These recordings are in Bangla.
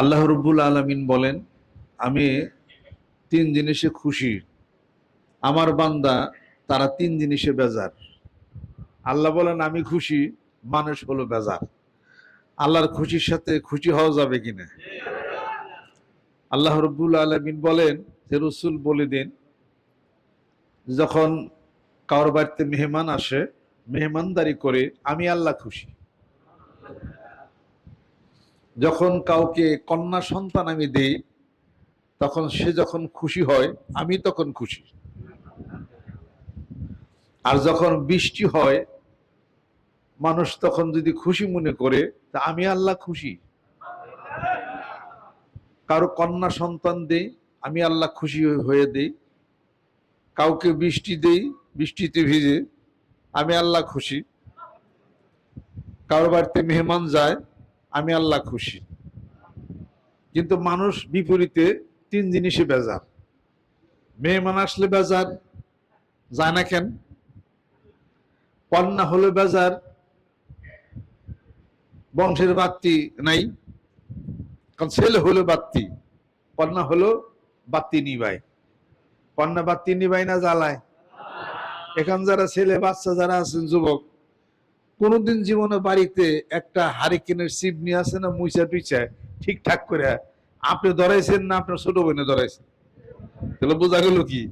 আল্লাহ রব্বুল আলমিন বলেন, আমি তিন জিনিসে খুশি। আমার বান্দা, তারা তিন জিনিসে বেজার। আল্লাহ বলেন, আমি খুশি, মানুষ হলো বেজার। আল্লাহর খুশির সাথে খুশি হওয়া যাবে কিনা আল্লাহ রব্বুল আলমিন বলেন যে রসুল, বলে দিন, যখন কারোর বাড়িতে মেহমান আসে, মেহমানদারি করে আমি আল্লাহ খুশি। যখন কাউকে কন্যা সন্তান আমি দেই, তখন সে যখন খুশি হয়, আমি তখন খুশি। আর যখন বৃষ্টি হয়, মানুষ তখন যদি খুশি মনে করে, তা আমি আল্লাহ খুশি। কারও কন্যা সন্তান দেই, আমি আল্লাহ খুশি হয়ে দেই। কাউকে বৃষ্টি দেই, বৃষ্টিতে ভিজে, আমি আল্লাহ খুশি। কারও বাড়িতে মেহমান যায় আমি আল্লাহ খুশি। কিন্তু মানুষ বিপরীতে তিন জিনিসে বেজার। মেয়ে মেহমান আসলে বেজার, যায় না কেন? কন্যা হলে বেজার, বংশের বাত্তি নাই, কারণ ছেলে হলো বাত্তি কন্যা হলো বাত্তি নিবাই কন্যা বাত্তি নিবাই না, জ্বালায়। এখান যারা ছেলে, বাচ্চা যারা আছেন, যুবক কোনোদিন জীবনে বাড়িতে একটা হারিকেনের সিপ নিয়ে আসে না মুইচা টুইচায় ঠিকঠাক করে। আপনি ধরাইছেন না, আপনার ছোট বোনে ধরাইছেন। তাহলে বোঝা গেল কি?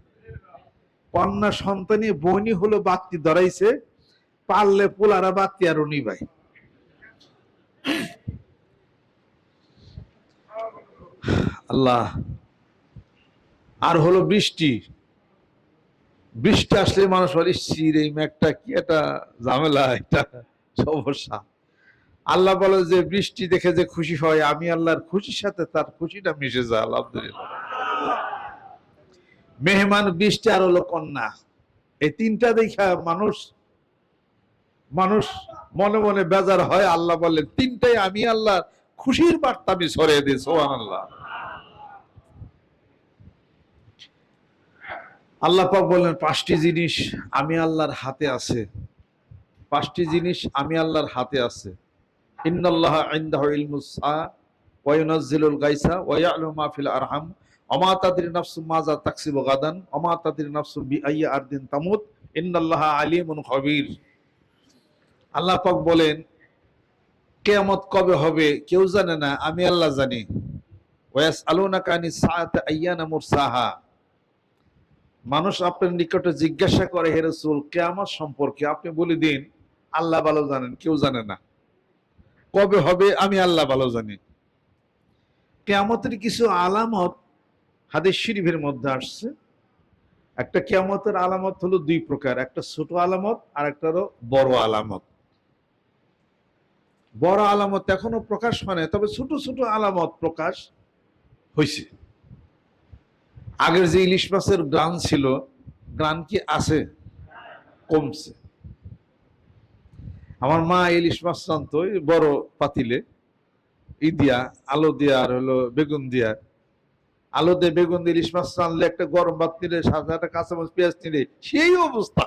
কন্যা সন্তানী বইনি হলো বাত্তি ধরাইছে, পারলে পোলারা বাত্তি আরও নিবাই। আল্লাহ, আর হলো বৃষ্টি। বৃষ্টি আসলে মানুষ বলে শির এই মেঘটা কি একটা ঝামেলা একটা সমস্যা? আল্লাহ বলে যে, বৃষ্টি দেখে যে খুশি হয়, আমি আল্লাহর খুশির সাথে তার খুশিটা মিশে যায়, আলহামদুলিল্লাহ। মেহমান, বৃষ্টি আর হলো কন্যা। এই তিনটা দেখা মানুষ মানুষ মনে মনে বেজার হয়। আল্লাহ বললেন, তিনটাই আমি আল্লাহ খুশির বার্তা আমি সরিয়ে দিই সোহান আল্লাহ আল্লাহ পাক বললেন, পাঁচটি জিনিস আমি আল্লাহর হাতে আছে। পাঁচটি জিনিস আমি আল্লাহর হাতে আছে। ইন্নাল্লাহ ইনদাহু ইলমুস সা ওয়া ইউনাজ্জিলুল গায়সা ওয়া ইয়া'লামু মা ফিল আরহাম। ওমা তাদরি নাফসু মাজা তাকসিবু গাদান। ওমা তাদরি নাফসু বিআইয়ি আরদিন তামুত। ইন্নাল্লাহা আলিমুন খাবীর। আল্লাহ পাক বলেন, কিয়ামত কবে হবে কেউ জানে না, আমি আল্লাহ জানি। ওয়াস আলুনাকা আনিস সাআতি আইয়ানা মুরসাহা। মানুষ আপনার নিকটে জিজ্ঞাসা করে, হে রসুল, কেয়ামত সম্পর্কে আপনি বলে দিন। আল্লাহ ভালো জানেন, কেউ জানে না। কবে হবে, আমি আল্লাহ ভালো জানি। কেয়ামতের কিছু আলামত হাদিস শরীফের মধ্যে আসছে। একটা কেয়ামতের আলামত হলো দুই প্রকার, একটা ছোট আলামত আর একটা হলো বড় আলামত। বড় আলামত এখনও প্রকাশ হয় না তবে ছোট ছোট আলামত প্রকাশ হয়েছে আগের যে ইলিশ মাছের গ্রান ছিল, গ্রান কি আছে? কমছে। আমার মা ইলিশ মাছ রান্ত বড় পাতিলে। ই দিয়া, আলো দিয়া, আর হলো বেগুন দিয়া। আলো দিয়ে বেগুন দিয়ে ইলিশ মাছ রানলে একটা গরম ভাত নিলে, সাথে একটা মাছ পেঁয়াজ নিলে, সেই অবস্থা।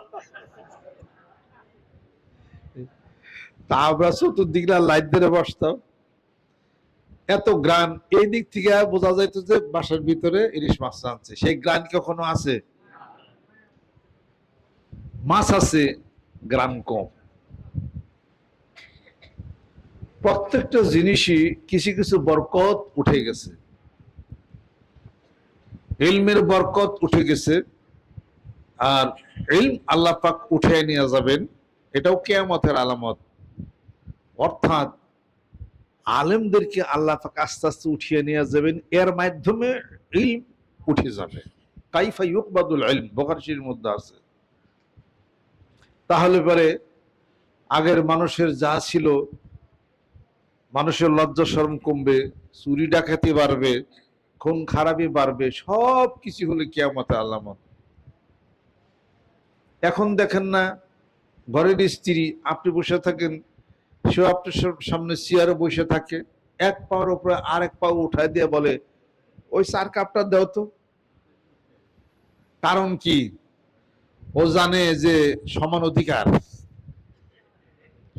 তা আমরা চতুর্দিকে লাইট ধরে বসতাম। এত গ্রান, এই দিক থেকে বোঝা যাইতো যে বাসার ভিতরে ইলিশ মাছ আনছে। সেই গ্রান কখনো আছে? মাছ আছে, গ্রান কম। প্রত্যেকটা জিনিসই কিছু কিছু বরকত উঠে গেছে। ইলমের বরকত উঠে গেছে। আর ইলম আল্লাহ পাক উঠে নিয়ে যাবেন, এটাও কেয়ামতের আলামত। অর্থাৎ আলেমদেরকে আল্লাহ পাক আস্তে আস্তে উঠিয়ে নিয়ে যাবেন। এর মাধ্যমে ইলম উঠে যাবে। কাইফা ইউকবাদুল ইলম বখারশির মধ্যে আছে। তাহলে পরে আগের মানুষের যা ছিল, মানুষের লজ্জা শরম কমবে, চুরি ডাকাতি বাড়বে, খুন খারাপি বাড়বে, সব কিছু হলে কেয়ামতে আলামত এখন দেখেন না, ঘরের স্ত্রী, আপনি বসে থাকেন সে আপনার সামনে চেয়ারে বসে থাকে, এক পাওয়ার উপরে আরেক পা উঠায় দিয়ে বলে, ওই চার কাপটা দাও তো। কারণ কি? ও জানে যে সমান অধিকার।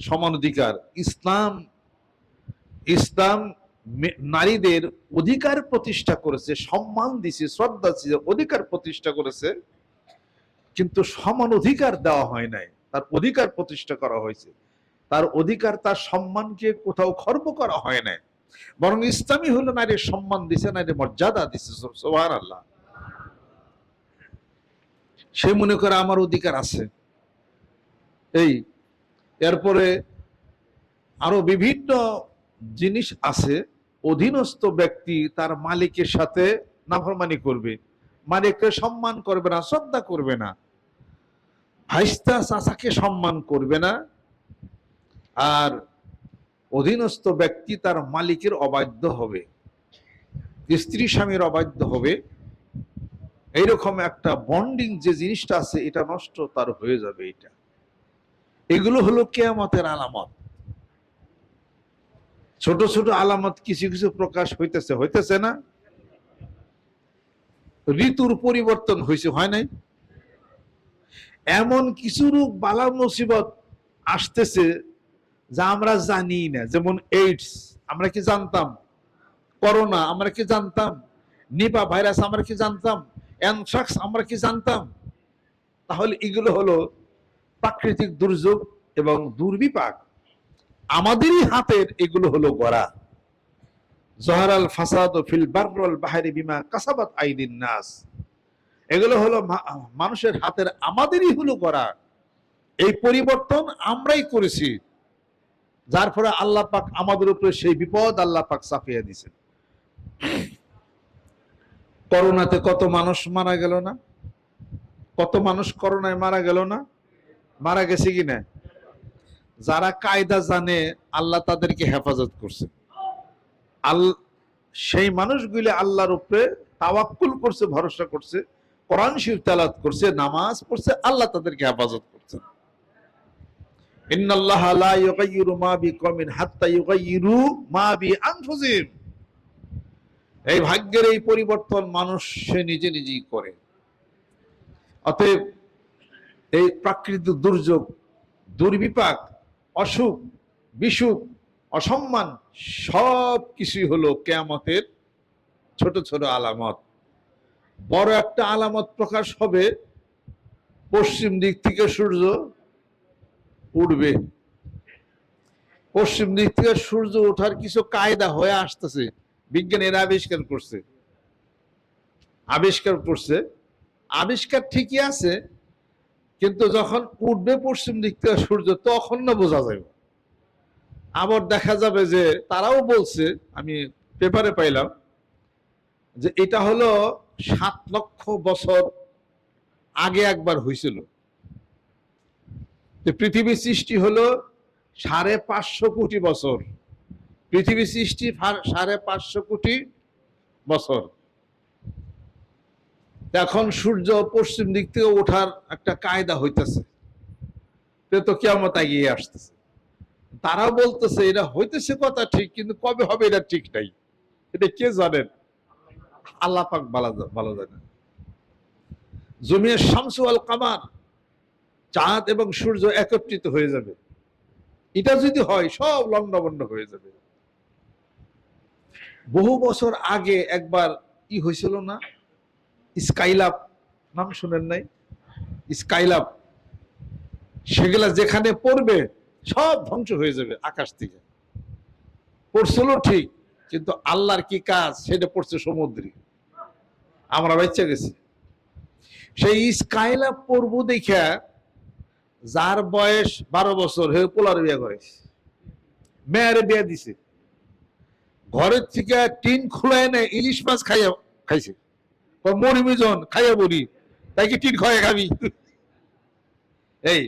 সমান অধিকার। ইসলাম ইসলাম নারীদের অধিকার প্রতিষ্ঠা করেছে, সম্মান দিছে, শ্রদ্ধা দিছে, অধিকার প্রতিষ্ঠা করেছে, কিন্তু সমান অধিকার দেওয়া হয় নাই। তার অধিকার প্রতিষ্ঠা করা হয়েছে। তার অধিকার, তার সম্মানকে কোথাও খর্ব করা হয় নাই। বরং ইসলামী হলো নারীর সম্মান দিছে, নারীর মর্যাদা দিছে সোহান আল্লাহ সে মনে করে আমার অধিকার আছে। এই, এরপরে আরও বিভিন্ন জিনিস আছে, অধীনস্থ ব্যক্তি তার মালিকের সাথে নাফরমানি করবে। মালিককে সম্মান করবে না, শ্রদ্ধা করবে না। ভাইস্তা চাচাকে সম্মান করবে না। আর অধীনস্থ ব্যক্তি তার মালিকের অবাধ্য হবে। স্ত্রী স্বামীর অবাধ্য হবে। এইরকম একটা বন্ডিং যে জিনিসটা আছে, এটা নষ্ট তার হয়ে যাবে এটা। এগুলো হলো কেয়ামতের আলামত। ছোট ছোট আলামত কিছু কিছু প্রকাশ হইতেছে হইতেছে না। ঋতুর পরিবর্তন হয়েছে হয় নাই? এমন কিছু রূপ বালা মুসিবত আসতেছে যা আমরা জানি না, যেমন এইডস আমরা কি জানতাম? করোনা আমরা কি জানতাম? নিপা ভাইরাস আমরা কি জানতাম? অ্যানথ্রাক্স আমরা কি জানতাম? তাহলে এগুলো হলো প্রাকৃতিক দুর্যোগ এবং দুর্বিপাক। আমাদেরই হাতের এগুলো হলো গড়া। জহরাল ফাসাদ ও ফিল বাররল বাহারি বিমা কাসাবাত আইদিন নাস। এগুলো হলো মানুষের হাতের আমাদেরই হলো গড়া। এই পরিবর্তন আমরাই করেছি। যার ফলে আল্লাহ পাক আমাদের উপরে সেই বিপদ আল্লাহ পাক চাপিয়ে দিছেন করোনাতে কত মানুষ মারা গেল না? কত মানুষ করোনায় মারা গেল না? মারা গেছে কি না? যারা কায়দা জানে, আল্লাহ তাদেরকে হেফাজত করছে। আল, সেই মানুষগুলি আল্লাহর উপরে তাওয়াক্কুল করছে, ভরসা করছে, কোরআন শিব তালাত করছে, নামাজ পড়ছে, আল্লাহ তাদেরকে হেফাজত করছেন এই ভাগ্যের এই পরিবর্তন মানুষ সে নিজে নিজেই করে। অতএব এই প্রাকৃতিক দুর্যোগ, দুর্বিপাক, অসুখ, বিসুখ, অসম্মান সব কিছুই হলো কেয়ামতের ছোট ছোট আলামত। বড় একটা আলামত প্রকাশ হবে পশ্চিম দিক থেকে সূর্য উঠবে পশ্চিম দিক থেকে সূর্য ওঠার কিছু কায়দা হয়ে আসতেছে। বিজ্ঞানীরা আবিষ্কার করছে। আবিষ্কার করছে। আবিষ্কার ঠিকই আছে, কিন্তু যখন উঠবে পশ্চিম দিক থেকে সূর্য, তখন না বোঝা যাবে। আবার দেখা যাবে যে তারাও বলছে, আমি পেপারে পাইলাম, যে এটা হলো সাত লক্ষ বছর আগে একবার হয়েছিল যে পৃথিবী সৃষ্টি হলো সাড়ে পাঁচশো কোটি বছর। পৃথিবী সৃষ্টি সাড়ে পাঁচশো কোটি বছর। এখন সূর্য পশ্চিম দিক থেকে ওঠার একটা কায়দা হইতেছে। তো কেমন এগিয়ে আসতেছে। তারা বলতেছে, এটা হইতেছে কথা ঠিক, কিন্তু কবে হবে এটা ঠিক নাই। এটা কে জানেন? আল্লাহ পাক ভালো জানেন। জমির শামসু আল কামার চাঁদ এবং সূর্য একত্রিত হয়ে যাবে। এটা যদি হয়, সব লন্ডভন্ড হয়ে যাবে। বহু বছর আগে একবার কি হয়েছিল না? স্কাইলাপ, নাম শুনেন নাই? স্কাইলাপ, সেগুলা যেখানে পড়বে, সব ধ্বংস হয়ে যাবে আকাশ থেকে। পড়ছিল ঠিক, কিন্তু আল্লাহর কি কাজ? সেটা পড়ছে সমুদ্রে। আমরা বাচ্চা গেছি। সেই স্কাইলাপ পড়ব দেখা যার বয়স বারো বছর হয়ে পোলার বিয়া করেছে মেয়ের বিয়া দিছে। ঘরের থেকে টিন খুলে এনে ইলিশ মাছ খাইয়া খাইছে। মরিমিজন খাইয়া বলি তাই কি টিন খাইয়া খাবি? এই,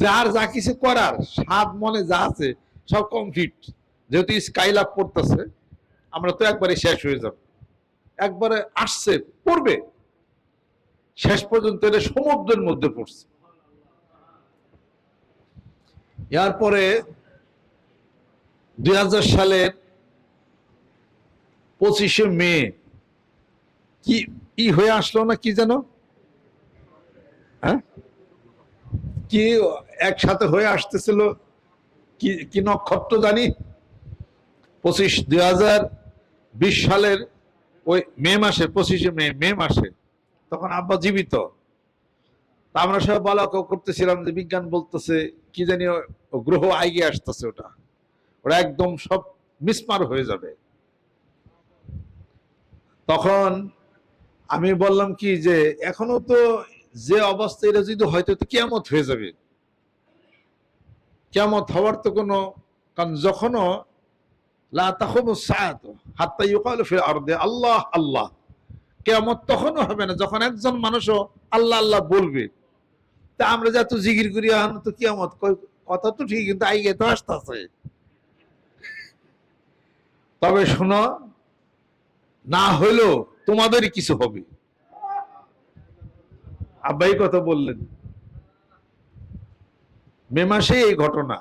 যার যা কিছু করার, স্বাদ মনে যা আছে, সব কমপ্লিট যেহেতু স্কাইলাপ পড়তেছে, আমরা তো একবারে শেষ হয়ে যাব। একবারে আসছে, পড়বে। শেষ পর্যন্ত এটা সমুদ্রের মধ্যে পড়ছে। এরপরে দুই হাজার সালের পঁচিশে মে, কি, ই হয়ে আসলো না কি যেন? হ্যাঁ? কি একসাথে হয়ে আসতেছিল কি কি নক্ষত্র জানি? পঁচিশ, দুই হাজার বিশ সালের ওই মে মাসে পঁচিশে মে মে মাসে তখন আব্বা জীবিত। আমরা সব বলা করতেছিলাম যে বিজ্ঞান বলতেছে কি জানি গ্রহ আইগে আসতেছে ওটা। ওরা একদম সব মিসমার হয়ে যাবে। তখন আমি বললাম কি যে, এখনও তো যে অবস্থা এটা যদি হয়তো কেমত হয়ে যাবে। কেমত হওয়ার তো কোনো কারণ যখনও আল্লাহ আল্লাহ। কেয়ামত তখনও হবে না, যখন একজন মানুষও আল্লাহ আল্লাহ বলবে। তা আমরা যা তো জিগির করি, এখন তো কিয়ামত কথা তো ঠিক কিন্তু আইগে তো আসতেছে। তবে শোনো, না হইলেও তোমাদেরই কিছু হবে। আব্বাই কথা বললেন, মে মাসে এই ঘটনা।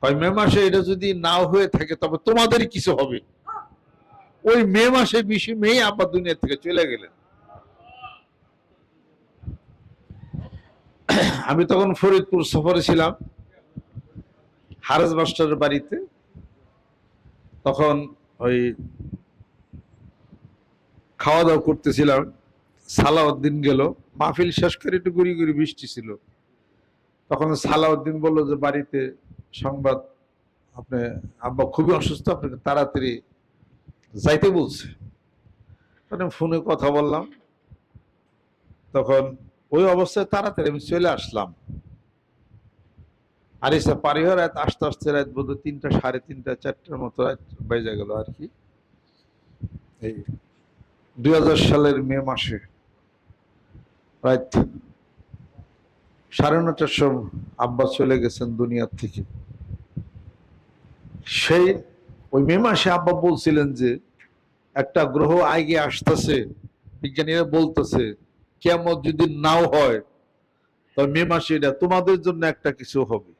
হয় মে মাসে এটা যদি না হয়ে থাকে, তবে তোমাদেরই কিছু হবে। ওই মে মাসে বিশে মে আব্বা দুনিয়া থেকে চলে গেলেন। আমি তখন ফরিদপুর সফরে ছিলাম হারেস মাস্টারের বাড়িতে। তখন ওই খাওয়া দাওয়া করতেছিলাম, সালাউদ্দিন গেল। মাহফিল শেষ করে একটু গুড়ি গুড়ি বৃষ্টি ছিল। তখন সালাউদ্দিন বলল যে, বাড়িতে সংবাদ আপনি, আব্বা খুবই অসুস্থ আপনাকে তাড়াতাড়ি যাইতে বলছে। ফোনে কথা বললাম। তখন ওই অবস্থায় তাড়াতাড়ি আমি চলে আসলাম। আর এসে পারি রাত আস্তে আস্তে রাত বোধ তিনটা, সাড়ে তিনটা, চারটার মতো রাত বেজে গেল আর কি। এই দুই সালের মে মাসে রাত সাড়ে নটার সময় আব্বা চলে গেছেন দুনিয়ার থেকে। সেই ওই মে মাসে আব্বা বলছিলেন যে, একটা গ্রহ আগে আসতেছে, বিজ্ঞানীরা বলতেছে কেমন যদি নাও হয় তবে মে মাসে এটা তোমাদের জন্য একটা কিছু হবে।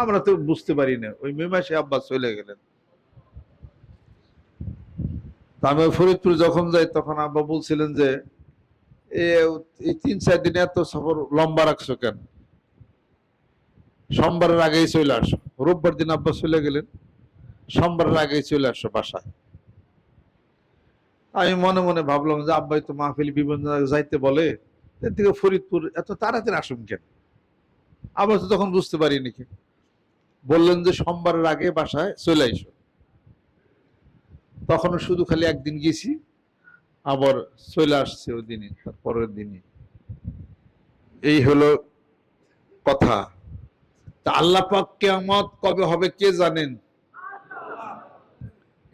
আমরা তো বুঝতে পারি না, ওই মে মাসে আব্বা চলে গেলেন। আমি ফরিদপুর যখন যাই, তখন আব্বা বলছিলেন যে এই তিন চার দিনে এত সফর লম্বা রাখছো কেন? সোমবারের আগেই চলে আসো। রোববার দিন আব্বা চলে গেলেন, সোমবারের আগেই চলে আসো বাসায়। আমি মনে মনে ভাবলাম যে, আব্বাই তো মাহফিল বিভিন্ন যাইতে বলে, এর থেকে ফরিদপুর এত তাড়াতাড়ি আসুন কেন? আবার তো তখন বুঝতে পারিনি কি বললেন যে, সোমবারের আগে বাসায় চলে আইসো। তখন শুধু খালি একদিন গেছি, আবার চলে আসছে ওই দিনই, তার পরের দিনই। এই হলো কথা। তা আল্লাহ পাক কেয়ামত কবে হবে কে জানেন?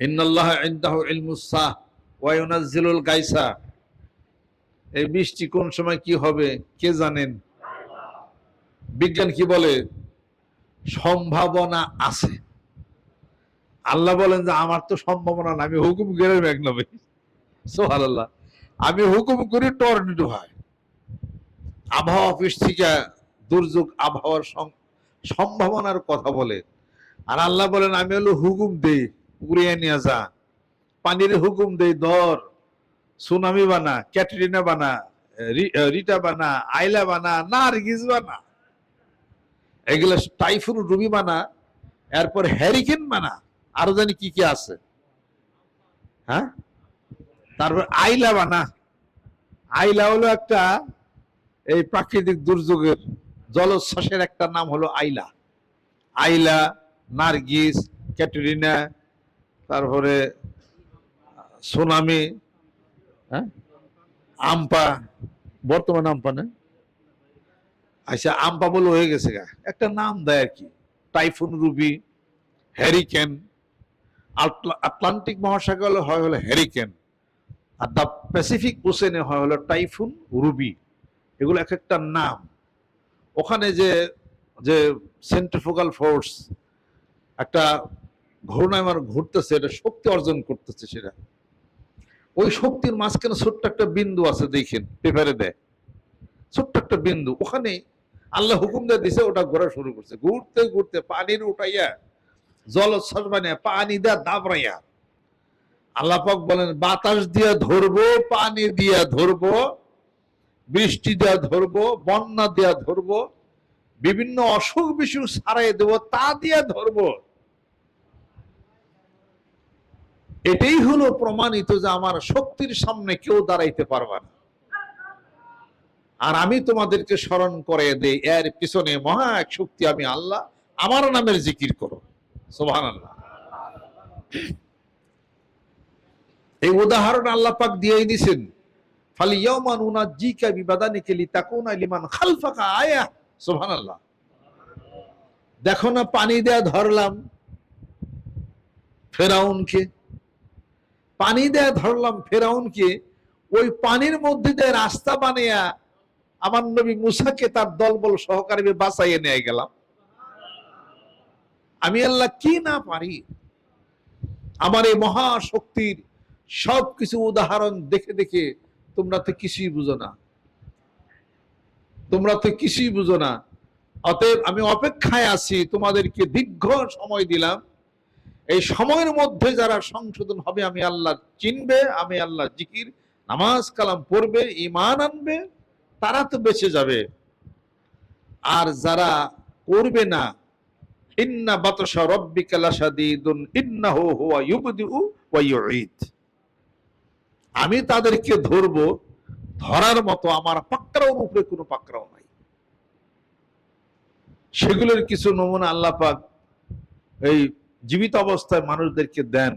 ইন্নাল্লাহ ইনদাহু ইলমুস সাহ ওয়া ইউনাজ্জিলুল গায়সা এই বৃষ্টি কোন সময় কি হবে, কে জানেন? বিজ্ঞান কি বলে? সম্ভাবনা আছে। আল্লাহ বলেন যে, আমার তো সম্ভাবনা না আমি হুকুম করে মেঘ নবে। সোহাল্লাহ আমি হুকুম করি, টর্নেডো হয়। আবহাওয়া অফিস থেকে দুর্যোগ, আবহাওয়ার সম্ভাবনার কথা বলে। আর আল্লাহ বলেন, আমি হলো হুকুম দেই, উড়িয়ে নিয়ে যা। পানির হুকুম দেই দর সুনামি বানা, ক্যাটরিনা বানা রিটা বানা, আইলা বানা নার্গিস বানা। এগুলো টাইফুন রুবি বানা, এরপর হ্যারিকেন বানা, আরও জানি কি কি আছে। হ্যাঁ? তারপর আইলা বানা। আইলা হলো একটা এই প্রাকৃতিক দুর্যোগের জলোচ্ছ্বাসের একটা নাম হলো আইলা। আইলা, নার্গিস, ক্যাটরিনা, তারপরে সোনামি হ্যাঁ? আমপা, বর্তমান আমপা না? আচ্ছা আমপা বলে হয়ে গেছে গা। একটা নাম দেয় আর কি, টাইফুন রুবি, হ্যারিকেন। আটলা- আটলান্টিক মহাসাগর হয় হলো হ্যারিকেন। আর দ্য প্যাসিফিক ওশেনে হয় হলো টাইফুন রুবি। এগুলো এক একটা নাম। ওখানে যে যে সেন্ট্রিফোকাল ফোর্স একটা ঘূর্ণায়মান ঘুরতেছে, এটা শক্তি অর্জন করতেছে সেটা। ওই শক্তির মাঝখানে ছোট্ট একটা বিন্দু আছে, দেখেন, পেপারে দেয়। ছোট্ট একটা বিন্দু, ওখানে আল্লাহ হুকুম দিয়ে দিছে, ওটা ঘোরা শুরু করছে। ঘুরতে ঘুরতে পানির উঠাইয়া জলোচ্ছ্বাস বানিয়ে, পানি দেয়া দাবড়াইয়া, আল্লাহ পাক বলেন, বাতাস দিয়া ধরবো, পানি দিয়া ধরবো, বৃষ্টি দেয়া ধরবো, বন্যা দেয়া ধরবো, বিভিন্ন অসুখ বিসুখ সারাই দেবো, তা দিয়া ধরবো। এটাই হলো প্রমাণিত যে আমার শক্তির সামনে কেউ দাঁড়াইতে পারবে না। আর আমি তোমাদেরকে স্মরণ করে দেই, এর পিছনে মহা এক শক্তি আমি আল্লাহ, আমার নামের জিকির করো। সোভান আল্লাহ এই উদাহরণ আল্লাহ পাক দিয়েই দিছেন ফালিয়াউমান উনাজ্জিকা বিবাদানিকা লিতাকুনা লিমান খালফাকা আয়া। সুবহানাল্লাহ। দেখো না, পানি দেয়া ধরলাম। ফেরাউনকে পানি দেয়া ধরলাম ফেরাউনকে, ওই পানির মধ্যে দিয়ে রাস্তা বানিয়া আমার নবী মুসাকে তার দলবল সহকারে বাঁচাইয়ে নিয়ে গেলাম। আমি আল্লাহ কি না পারি? আমার এই মহাশক্তির সব কিছু উদাহরণ দেখে দেখে তোমরা তো কিছুই বুঝো না। তোমরা তো কিছুই বুঝো না। অতএব আমি অপেক্ষায় আছি, তোমাদেরকে দীর্ঘ সময় দিলাম। এই সময়ের মধ্যে যারা সংশোধন হবে, আমি আল্লাহ চিনবে, আমি আল্লাহ জিকির, নামাজ, কালাম পড়বে ইমান আনবে, তারা তো বেঁচে যাবে। আর যারা করবে না, ইন্না বাতসা রব্বিকা লাশাদীদুন, ইন্নাহু হুয়া ইউবদিউ ওয়া ইউঈদ। আমি তাদেরকে ধরবো, ধরার মতো আমার পাকড়াওর উপরে কোনো পাকড়াও নাই। সেগুলোর কিছু নমুনা আল্লাহ পাক এই জীবিত অবস্থায় মানুষদেরকে দেন।